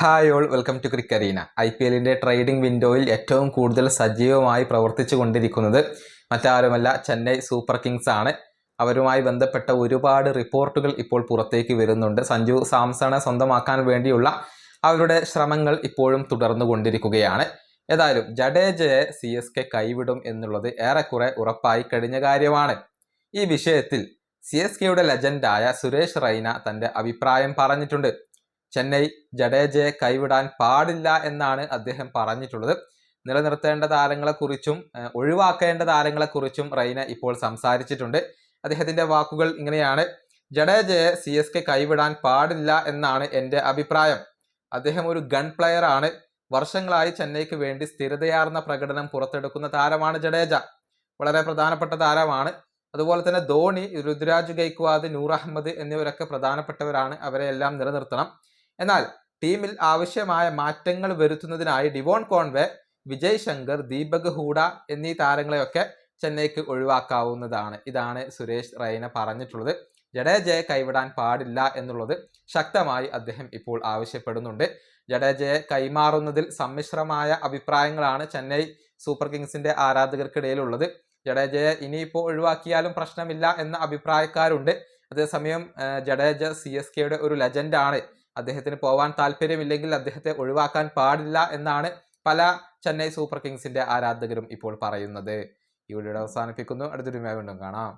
Hi all welcome to Crickarena I P എല്ലിന്റെ trading വിൻഡോയിൽ ഏറ്റവും കൂടുതൽ സജീവമായി പ്രവർത്തിച്ചു കൊണ്ടിരിക്കുന്നത് മറ്റാരുമല്ല ചെന്നൈ സൂപ്പർ കിങ്സ് ആണ്. അവരുമായി ബന്ധപ്പെട്ട ഒരുപാട് റിപ്പോർട്ടുകൾ ഇപ്പോൾ പുറത്തേക്ക് വരുന്നുണ്ട്. സഞ്ജു സാംസണെ സ്വന്തമാക്കാൻ വേണ്ടിയുള്ള അവരുടെ ശ്രമങ്ങൾ ഇപ്പോഴും തുടർന്നു കൊണ്ടിരിക്കുകയാണ്. ഏതായാലും ജഡേജയെ സി എസ് കെ കൈവിടും എന്നുള്ളത് ഏറെക്കുറെ ഉറപ്പായി കഴിഞ്ഞ കാര്യമാണ്. ഈ വിഷയത്തിൽ സി എസ് കെയുടെ ലെജൻഡായ സുരേഷ് റൈന തന്റെ അഭിപ്രായം പറഞ്ഞിട്ടുണ്ട്. ചെന്നൈ ജഡേജയെ കൈവിടാൻ പാടില്ല എന്നാണ് അദ്ദേഹം പറഞ്ഞിട്ടുള്ളത്. നിലനിർത്തേണ്ട താരങ്ങളെക്കുറിച്ചും ഒഴിവാക്കേണ്ട താരങ്ങളെക്കുറിച്ചും റൈന ഇപ്പോൾ സംസാരിച്ചിട്ടുണ്ട്. അദ്ദേഹത്തിന്റെ വാക്കുകൾ ഇങ്ങനെയാണ്. ജഡേജയെ സി എസ് കെ കൈവിടാൻ പാടില്ല എന്നാണ് എന്റെ അഭിപ്രായം. അദ്ദേഹം ഒരു ഗൺ പ്ലെയർ ആണ്. വർഷങ്ങളായി ചെന്നൈക്ക് വേണ്ടി സ്ഥിരതയാർന്ന പ്രകടനം പുറത്തെടുക്കുന്ന താരമാണ് ജഡേജ. വളരെ പ്രധാനപ്പെട്ട താരമാണ്. അതുപോലെ തന്നെ ധോണി രുദ്രാജ് ഗൈക്വാദ് നൂർ അഹമ്മദ് എന്നിവരൊക്കെ പ്രധാനപ്പെട്ടവരാണ്. അവരെ എല്ലാം നിലനിർത്തണം. എന്നാൽ ടീമിൽ ആവശ്യമായ മാറ്റങ്ങൾ വരുത്തുന്നതിനായി ഡിവോൺ കോൺവേ വിജയ് ശങ്കർ ദീപക് ഹൂഡ എന്നീ താരങ്ങളെയൊക്കെ ചെന്നൈക്ക് ഒഴിവാക്കാവുന്നതാണ്. ഇതാണ് സുരേഷ് റൈന പറഞ്ഞിട്ടുള്ളത്. ജഡേജയെ കൈവിടാൻ പാടില്ല എന്നുള്ളത് ശക്തമായി അദ്ദേഹം ഇപ്പോൾ ആവശ്യപ്പെടുന്നുണ്ട്. ജഡേജയെ കൈമാറുന്നതിൽ സമ്മിശ്രമായ അഭിപ്രായങ്ങളാണ് ചെന്നൈ സൂപ്പർ കിങ്സിന്റെ ആരാധകർക്കിടയിലുള്ളത്. ജഡേജയെ ഇനിയിപ്പോൾ ഒഴിവാക്കിയാലും പ്രശ്നമില്ല എന്ന അഭിപ്രായക്കാരുണ്ട്. അതേസമയം ജഡേജ സി എസ് കെയുടെ ഒരു ലെജൻഡാണ്. അദ്ദേഹത്തിന് പോവാൻ താല്പര്യമില്ലെങ്കിൽ അദ്ദേഹത്തെ ഒഴിവാക്കാൻ പാടില്ല എന്നാണ് പല ചെന്നൈ സൂപ്പർ കിങ്സിന്റെ ആരാധകരും ഇപ്പോൾ പറയുന്നത്. ഈ വീഡിയോ അവസാനിപ്പിക്കുന്നു. അടുത്തൊരു വീണ്ടും കാണാം.